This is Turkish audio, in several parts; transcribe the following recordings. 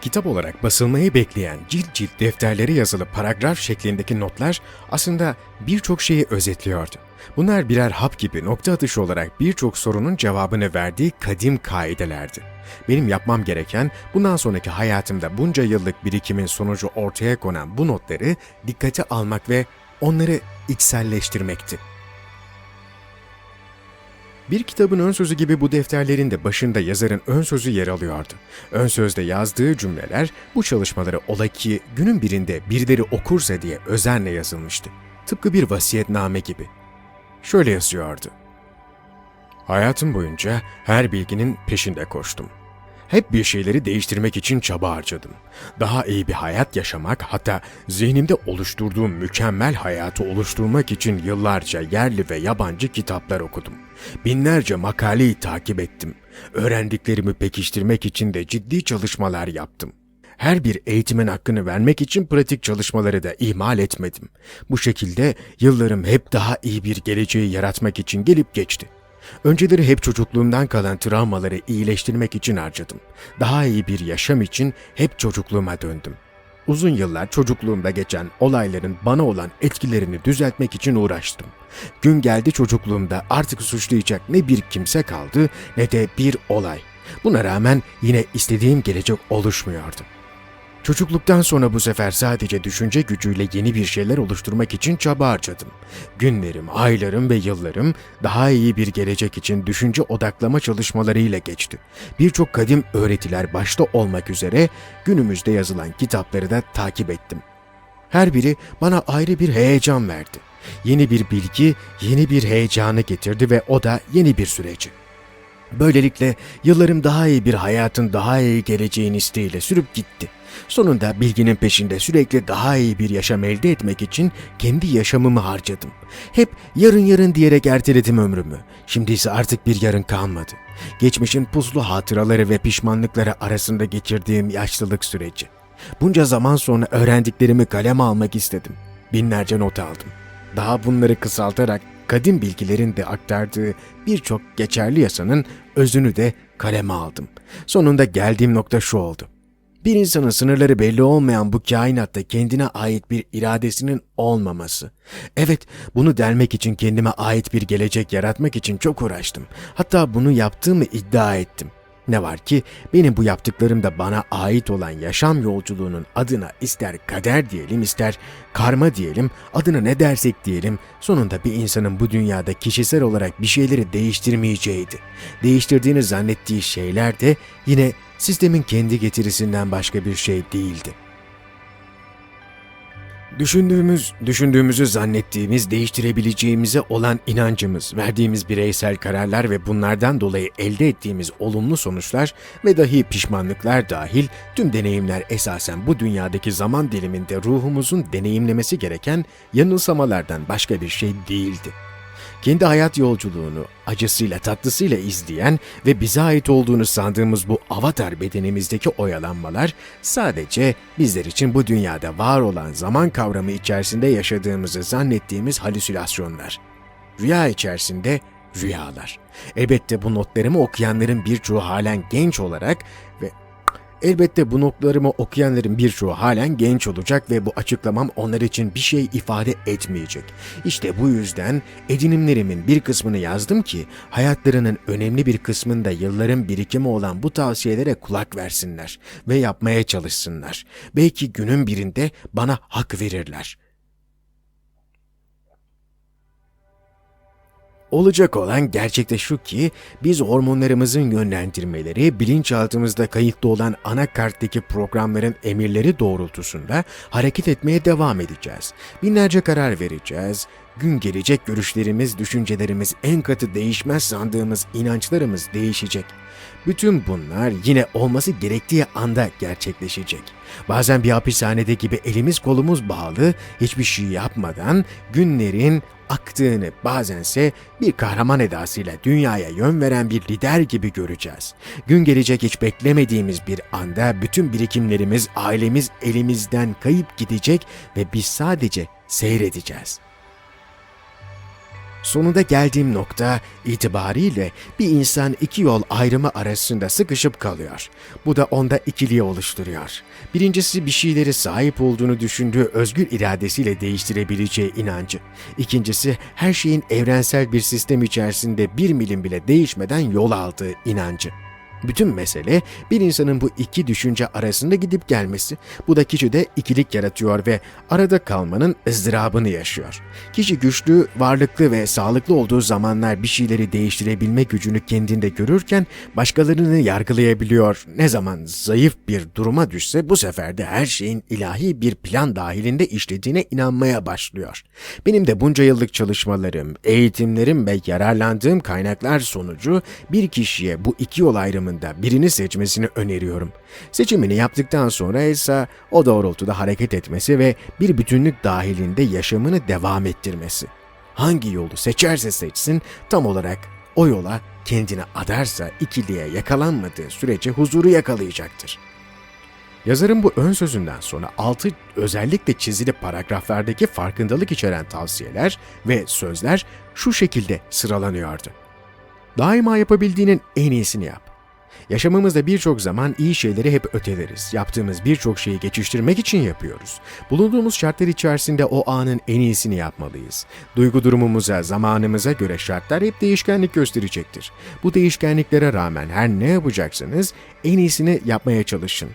Kitap olarak basılmayı bekleyen cilt cilt defterlere yazılı paragraf şeklindeki notlar aslında birçok şeyi özetliyordu. Bunlar birer hap gibi nokta atışı olarak birçok sorunun cevabını verdiği kadim kaidelerdi. Benim yapmam gereken bundan sonraki hayatımda bunca yıllık birikimin sonucu ortaya konan bu notları dikkate almak ve onları içselleştirmekti. Bir kitabın ön sözü gibi bu defterlerin de başında yazarın ön sözü yer alıyordu. Ön sözde yazdığı cümleler bu çalışmaları ola ki günün birinde birileri okursa diye özenle yazılmıştı. Tıpkı bir vasiyetname gibi. Şöyle yazıyordu. Hayatım boyunca her bilginin peşinde koştum. Hep bir şeyleri değiştirmek için çaba harcadım. Daha iyi bir hayat yaşamak, hatta zihnimde oluşturduğum mükemmel hayatı oluşturmak için yıllarca yerli ve yabancı kitaplar okudum. Binlerce makaleyi takip ettim. Öğrendiklerimi pekiştirmek için de ciddi çalışmalar yaptım. Her bir eğitimin hakkını vermek için pratik çalışmaları da ihmal etmedim. Bu şekilde yıllarım hep daha iyi bir geleceği yaratmak için gelip geçti. Önceleri hep çocukluğumdan kalan travmaları iyileştirmek için harcadım. Daha iyi bir yaşam için hep çocukluğuma döndüm. Uzun yıllar çocukluğumda geçen olayların bana olan etkilerini düzeltmek için uğraştım. Gün geldi çocukluğumda artık suçlayacak ne bir kimse kaldı ne de bir olay. Buna rağmen yine istediğim gelecek oluşmuyordu. Çocukluktan sonra bu sefer sadece düşünce gücüyle yeni bir şeyler oluşturmak için çaba harcadım. Günlerim, aylarım ve yıllarım daha iyi bir gelecek için düşünce odaklama çalışmalarıyla geçti. Birçok kadim öğretiler başta olmak üzere günümüzde yazılan kitapları da takip ettim. Her biri bana ayrı bir heyecan verdi. Yeni bir bilgi, yeni bir heyecanı getirdi ve o da yeni bir süreci. Böylelikle yıllarım daha iyi bir hayatın daha iyi geleceğin isteğiyle sürüp gitti. Sonunda bilginin peşinde sürekli daha iyi bir yaşam elde etmek için kendi yaşamımı harcadım. Hep yarın yarın diyerek erteledim ömrümü. Şimdi ise artık bir yarın kalmadı. Geçmişin puslu hatıraları ve pişmanlıkları arasında geçirdiğim yaşlılık süreci. Bunca zaman sonra öğrendiklerimi kaleme almak istedim. Binlerce not aldım. Daha bunları kısaltarak kadim bilgilerin de aktardığı birçok geçerli yasanın özünü de kaleme aldım. Sonunda geldiğim nokta şu oldu. Bir insanın sınırları belli olmayan bu kainatta kendine ait bir iradesinin olmaması. Evet, bunu delmek için kendime ait bir gelecek yaratmak için çok uğraştım. Hatta bunu yaptığımı iddia ettim. Ne var ki benim bu yaptıklarım da bana ait olan yaşam yolculuğunun adına ister kader diyelim ister karma diyelim adına ne dersek diyelim sonunda bir insanın bu dünyada kişisel olarak bir şeyleri değiştirmeyeceğiydi. Değiştirdiğini zannettiği şeyler de yine sistemin kendi getirisinden başka bir şey değildi. Düşündüğümüz, düşündüğümüzü zannettiğimiz, değiştirebileceğimize olan inancımız, verdiğimiz bireysel kararlar ve bunlardan dolayı elde ettiğimiz olumlu sonuçlar ve dahi pişmanlıklar dahil tüm deneyimler esasen bu dünyadaki zaman diliminde ruhumuzun deneyimlemesi gereken yanılsamalardan başka bir şey değildi kendi hayat yolculuğunu acısıyla tatlısıyla izleyen ve bize ait olduğunu sandığımız bu avatar bedenimizdeki oyalanmalar sadece bizler için bu dünyada var olan zaman kavramı içerisinde yaşadığımızı zannettiğimiz halüsinasyonlar. Rüya içerisinde rüyalar. Elbette bu notlarımı okuyanların birçoğu halen genç olarak Elbette bu notlarımı okuyanların birçoğu halen genç olacak ve bu açıklamam onlar için bir şey ifade etmeyecek. İşte bu yüzden edinimlerimin bir kısmını yazdım ki hayatlarının önemli bir kısmında yılların birikimi olan bu tavsiyelere kulak versinler ve yapmaya çalışsınlar. Belki günün birinde bana hak verirler.'' Olacak olan gerçekte şu ki biz hormonlarımızın yönlendirmeleri bilinçaltımızda kayıtlı olan anakarttaki programların emirleri doğrultusunda hareket etmeye devam edeceğiz. Binlerce karar vereceğiz. Gün gelecek görüşlerimiz, düşüncelerimiz, en katı değişmez sandığımız inançlarımız değişecek. Bütün bunlar yine olması gerektiği anda gerçekleşecek. Bazen bir hapishanede gibi elimiz kolumuz bağlı, hiçbir şey yapmadan günlerin aktığını bazense bir kahraman edasıyla dünyaya yön veren bir lider gibi göreceğiz. Gün gelecek hiç beklemediğimiz bir anda bütün birikimlerimiz, ailemiz elimizden kayıp gidecek ve biz sadece seyredeceğiz. Sonunda geldiğim nokta itibariyle bir insan iki yol ayrımı arasında sıkışıp kalıyor. Bu da onda ikiliği oluşturuyor. Birincisi bir şeyleri sahip olduğunu düşündüğü özgür iradesiyle değiştirebileceği inancı. İkincisi her şeyin evrensel bir sistem içerisinde bir milim bile değişmeden yol aldığı inancı. Bütün mesele bir insanın bu iki düşünce arasında gidip gelmesi. Bu da kişide ikilik yaratıyor ve arada kalmanın ızdırabını yaşıyor. Kişi güçlü, varlıklı ve sağlıklı olduğu zamanlar bir şeyleri değiştirebilme gücünü kendinde görürken başkalarını yargılayabiliyor. Ne zaman zayıf bir duruma düşse bu sefer de her şeyin ilahi bir plan dahilinde işlediğine inanmaya başlıyor. Benim de bunca yıllık çalışmalarım, eğitimlerim ve yararlandığım kaynaklar sonucu bir kişiye bu iki yol ayrımında birini seçmesini öneriyorum. Seçimini yaptıktan sonra ise o doğrultuda hareket etmesi ve bir bütünlük dahilinde yaşamını devam ettirmesi. Hangi yolu seçerse seçsin tam olarak o yola kendini adarsa ikiliğe yakalanmadığı sürece huzuru yakalayacaktır. Yazarın bu ön sözünden sonra altı özellikle çizili paragraflardaki farkındalık içeren tavsiyeler ve sözler şu şekilde sıralanıyordu. Daima yapabildiğinin en iyisini yap. Yaşamımızda birçok zaman iyi şeyleri hep öteleriz. Yaptığımız birçok şeyi geçiştirmek için yapıyoruz. Bulunduğumuz şartlar içerisinde o anın en iyisini yapmalıyız. Duygu durumumuza, zamanımıza göre şartlar hep değişkenlik gösterecektir. Bu değişkenliklere rağmen her ne yapacaksanız en iyisini yapmaya çalışın.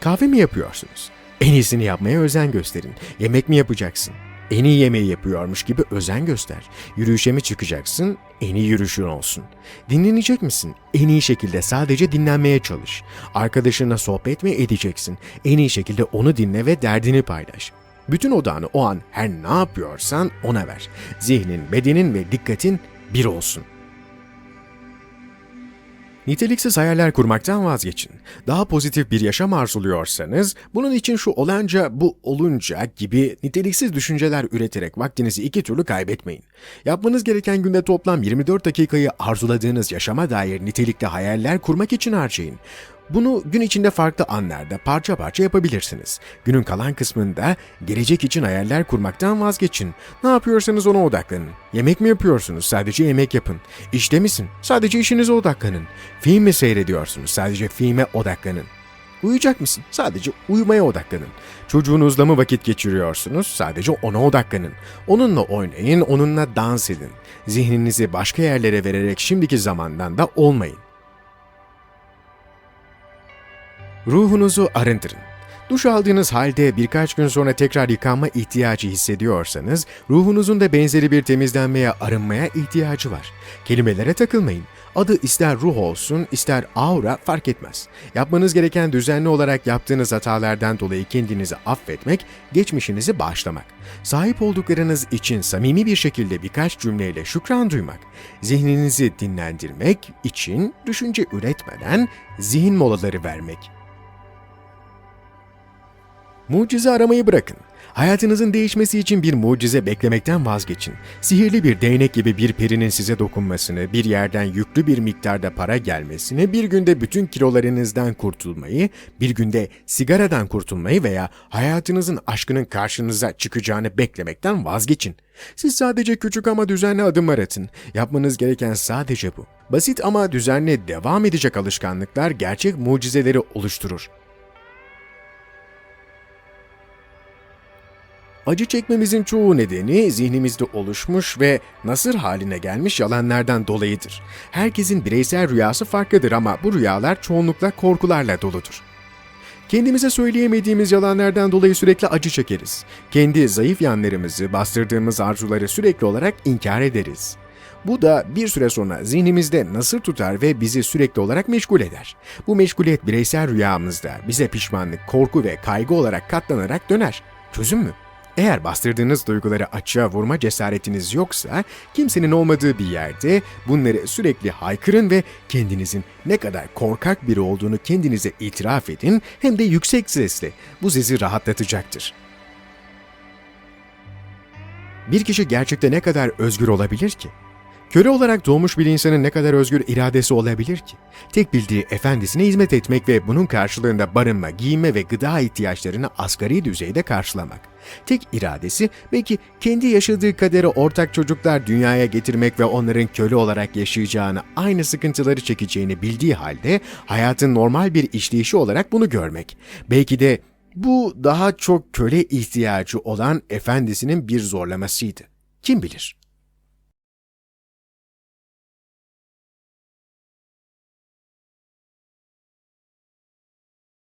Kahve mi yapıyorsunuz? En iyisini yapmaya özen gösterin. Yemek mi yapacaksın? En iyi yemeği yapıyormuş gibi özen göster. Yürüyüşe mi çıkacaksın? En iyi yürüyüşün olsun. Dinlenecek misin? En iyi şekilde sadece dinlenmeye çalış. Arkadaşınla sohbet mi edeceksin? En iyi şekilde onu dinle ve derdini paylaş. Bütün odağını o an her ne yapıyorsan ona ver. Zihnin, bedenin ve dikkatin bir olsun. Niteliksiz hayaller kurmaktan vazgeçin. Daha pozitif bir yaşam arzuluyorsanız, bunun için şu olanca bu olunca gibi niteliksiz düşünceler üreterek vaktinizi iki türlü kaybetmeyin. Yapmanız gereken günde toplam 24 dakikayı arzuladığınız yaşama dair nitelikli hayaller kurmak için harcayın. Bunu gün içinde farklı anlarda parça parça yapabilirsiniz. Günün kalan kısmında gelecek için hayaller kurmaktan vazgeçin. Ne yapıyorsanız ona odaklanın. Yemek mi yapıyorsunuz? Sadece yemek yapın. İşte misin? Sadece işinize odaklanın. Film mi seyrediyorsunuz? Sadece filme odaklanın. Uyuyacak mısın? Sadece uyumaya odaklanın. Çocuğunuzla mı vakit geçiriyorsunuz? Sadece ona odaklanın. Onunla oynayın, onunla dans edin. Zihninizi başka yerlere vererek şimdiki zamandan da olmayın. Ruhunuzu arındırın. Duş aldığınız halde birkaç gün sonra tekrar yıkanma ihtiyacı hissediyorsanız, ruhunuzun da benzeri bir temizlenmeye, arınmaya ihtiyacı var. Kelimelere takılmayın. Adı ister ruh olsun, ister aura fark etmez. Yapmanız gereken düzenli olarak yaptığınız hatalardan dolayı kendinizi affetmek, geçmişinizi bağışlamak. Sahip olduklarınız için samimi bir şekilde birkaç cümleyle şükran duymak. Zihninizi dinlendirmek için düşünce üretmeden zihin molaları vermek. Mucize aramayı bırakın. Hayatınızın değişmesi için bir mucize beklemekten vazgeçin. Sihirli bir değnek gibi bir perinin size dokunmasını, bir yerden yüklü bir miktarda para gelmesini, bir günde bütün kilolarınızdan kurtulmayı, bir günde sigaradan kurtulmayı veya hayatınızın aşkının karşınıza çıkacağını beklemekten vazgeçin. Siz sadece küçük ama düzenli adımlar atın. Yapmanız gereken sadece bu. Basit ama düzenli devam edecek alışkanlıklar gerçek mucizeleri oluşturur. Acı çekmemizin çoğu nedeni zihnimizde oluşmuş ve nasır haline gelmiş yalanlardan dolayıdır. Herkesin bireysel rüyası farklıdır ama bu rüyalar çoğunlukla korkularla doludur. Kendimize söyleyemediğimiz yalanlardan dolayı sürekli acı çekeriz. Kendi zayıf yanlarımızı, bastırdığımız arzuları sürekli olarak inkar ederiz. Bu da bir süre sonra zihnimizde nasır tutar ve bizi sürekli olarak meşgul eder. Bu meşguliyet bireysel rüyamızda bize pişmanlık, korku ve kaygı olarak katlanarak döner. Çözüm mü? Eğer bastırdığınız duyguları açığa vurma cesaretiniz yoksa, kimsenin olmadığı bir yerde bunları sürekli haykırın ve kendinizin ne kadar korkak biri olduğunu kendinize itiraf edin hem de yüksek sesle. Bu sizi rahatlatacaktır. Bir kişi gerçekte ne kadar özgür olabilir ki? Köle olarak doğmuş bir insanın ne kadar özgür iradesi olabilir ki? Tek bildiği efendisine hizmet etmek ve bunun karşılığında barınma, giyinme ve gıda ihtiyaçlarını asgari düzeyde karşılamak. Tek iradesi belki kendi yaşadığı kaderi ortak çocuklar dünyaya getirmek ve onların köle olarak yaşayacağını, aynı sıkıntıları çekeceğini bildiği halde hayatın normal bir işleyişi olarak bunu görmek. Belki de bu daha çok köle ihtiyacı olan efendisinin bir zorlamasıydı. Kim bilir?